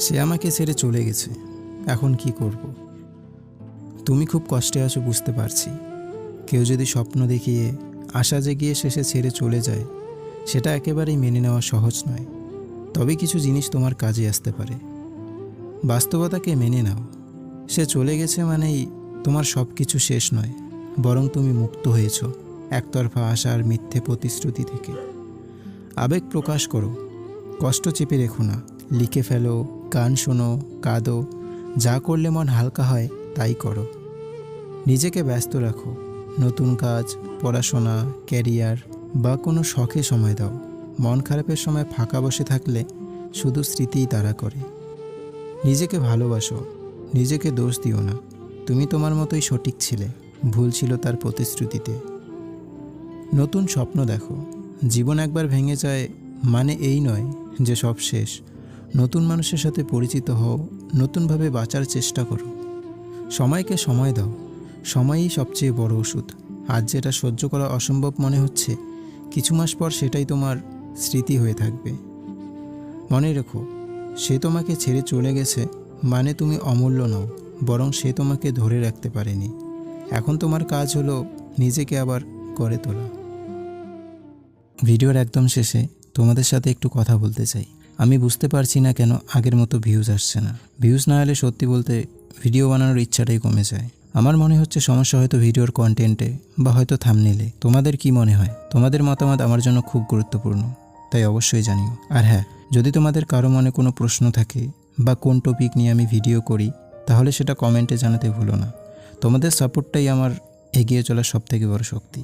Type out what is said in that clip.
সে আমাকে ছেড়ে চলে গেছে। এখন কি করব? তুমি খুব কষ্টে আছো, বুঝতে পারছি। কেউ যদি স্বপ্ন দেখিয়ে আশা জেগিয়ে শেষে ছেড়ে চলে যায়, সেটা একেবারেই মেনে নেওয়া সহজ নয়। তবে কিছু জিনিস তোমার কাজে আসতে পারে। বাস্তবতাকে মেনে নাও। সে চলে গেছে মানেই তোমার সব কিছু শেষ নয়, বরং তুমি মুক্ত হয়েছ একতরফা আশার মিথ্যে প্রতিশ্রুতি থেকে। আবেগ প্রকাশ করো। কষ্ট চেপে রেখো না। লিখে ফেলো, গান শোনো, কাঁদো, যা করলে মন হালকা হয়, তাই করো। নিজেকে ব্যস্ত রাখো, নতুন কাজ, পড়াশোনা, ক্যারিয়ার বা কোনো শখে সময় দাও। মন খারাপের সময় ফাঁকা বসে থাকলে শুধু স্মৃতিই তারা করে। নিজেকে ভালোবাসো, নিজেকে দোষ দিও না। তুমি তোমার মতোই সঠিক ছিলে, ভুল ছিল তার প্রতিশ্রুতিতে। নতুন স্বপ্ন দেখো, জীবন একবার ভেঙে যায় মানে এই নয় যে সব শেষ। নতুন মানুষের সাথে পরিচিত হও, নতুনভাবে বাঁচার চেষ্টা করো। সময়কে সময় দাও, সময়ই সবচেয়ে বড় ওষুধ। আজ যেটা সহ্য করা অসম্ভব মনে হচ্ছে, কিছু মাস পর সেটাই তোমার স্মৃতি হয়ে থাকবে। মনে রেখো, সে তোমাকে ছেড়ে চলে গেছে মানে তুমি অমূল্য নও, বরং সে তোমাকে ধরে রাখতে পারেনি। এখন তোমার কাজ হলো নিজেকে আবার করে তোলা। ভিডিওর একদম শেষে তোমাদের সাথে একটু কথা বলতে চাই। আমি বুঝতে পারছি না কেন আগের মতো ভিউজ আসছে না। ভিউজ না এলে সত্যি বলতে ভিডিও বানানোর ইচ্ছাটাই কমে যায়। আমার মনে হচ্ছে সমস্যা হয়তো ভিডিওর কন্টেন্টে বা হয়তো থামনেলে তোমাদের কি মনে হয়? তোমাদের মতামত আমার জন্য খুব গুরুত্বপূর্ণ। তাই অবশ্যই জানিও। আর হ্যাঁ যদি তোমাদের কারও মনে কোনো প্রশ্ন থাকে বা কোন টপিক নিয়ে আমি ভিডিও করি, তাহলে সেটা কমেন্টে জানাতে ভুলো না। তোমাদের সাপোর্টটাই আমার এগিয়ে চলার সবথেকে বড় শক্তি।